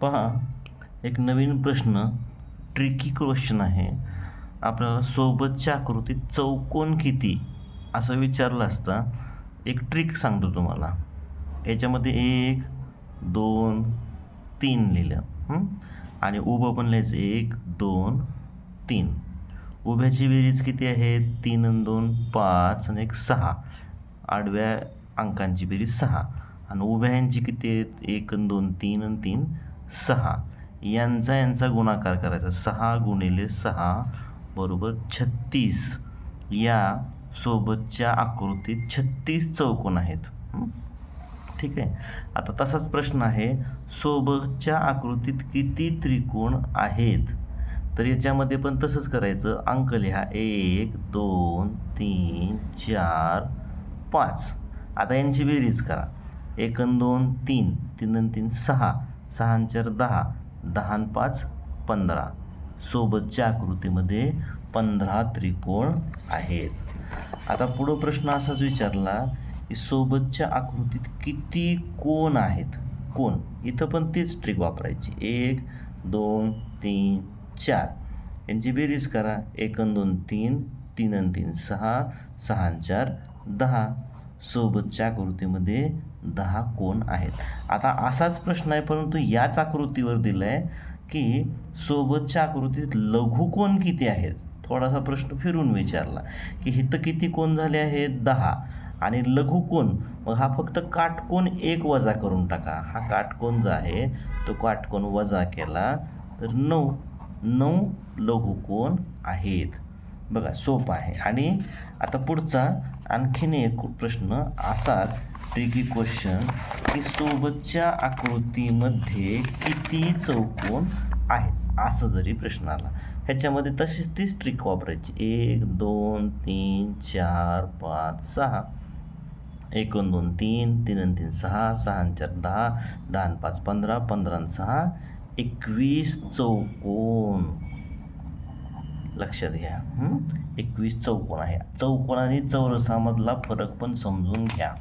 पहा एक नवीन प्रश्न ट्रिकी क्वेश्चन आहे. आपल्याला सोबतच्या आकृतीत चौकोन किती? असं विचारलं असता एक ट्रिक सांगतो तुम्हाला. याच्यामध्ये एक दोन तीन लिहिलं. आणि उभं पण लिहायचं एक दोन तीन. उभ्याची बेरीज किती आहे तीन आणि दोन पाच आणि एक सहा. आडव्या अंकांची बेरीज सहा. आणि उभ्यांची किती आहेत? एक आणि दोन तीन आणि तीन. सहा. यांचा यांचा गुणाकार करायचा. सहा गुणिले सहा बरोबर छत्तीस. या सोबतच्या आकृतीत छत्तीस चौकोन आहेत. ठीक आहे? आता तसाच प्रश्न आहे. सोबतच्या आकृतीत किती त्रिकोण आहेत? तर याच्यामध्ये पण तसंच करायचं. अंक लिहा. एक दोन तीन चार पाच. आता यांची बेरीज करा. एक दोन तीन. तीन अन तीन सहा. सहा चार दहा दहा पाच पंधरा. सोबतच्या आकृतीमध्ये पंधरा त्रिकोण आहेत. आता पुढं प्रश्न असाच विचारला की सोबतच्या आकृतीत किती कोण आहेत? कोण? इथं पण तीच ट्रिक वापरायची. एक दोन तीन चार. यांची बेरीज करा. एक दोन तीन. तीन अन तीन सहा. सहा चार दहा. सोबतच्या आकृतीमध्ये दहा कोण आहेत? आता असाच प्रश्न आहे परंतु याच आकृतीवर दिलं आहे की सोबतच्या आकृतीत लघुकोण किती आहेत? थोडासा प्रश्न फिरून विचारला की इथं किती कोण झाले आहेत? दहा. आणि लघुकोण मग हा फक्त काटकोण एक वजा करून टाका. हा काटकोण जो आहे तो काटकोण वजा केला तर नऊ. नऊ लघुकोण आहेत? बघा सोपं आहे. आणि आता पुढचा आणखीन एक प्रश्न असाच ट्रिकी क्वेश्चन की सोबतच्या आकृतीमध्ये किती चौकोन आहेत? असं जरी प्रश्न आला ह्याच्यामध्ये तशीच तीच ट्रिक वापरायची. एक दोन तीन चार पाच सहा. एक दोन तीन तीन आणि तीन सहा सहा चार दहा. दहा आणि पाच पंधरा. पंधरा सहा एकवीस चौकोन. लक्षात घ्या एकवीस चौकोन आहे. चौकोन आणि चौरसामधला फरक पण समजून घ्या.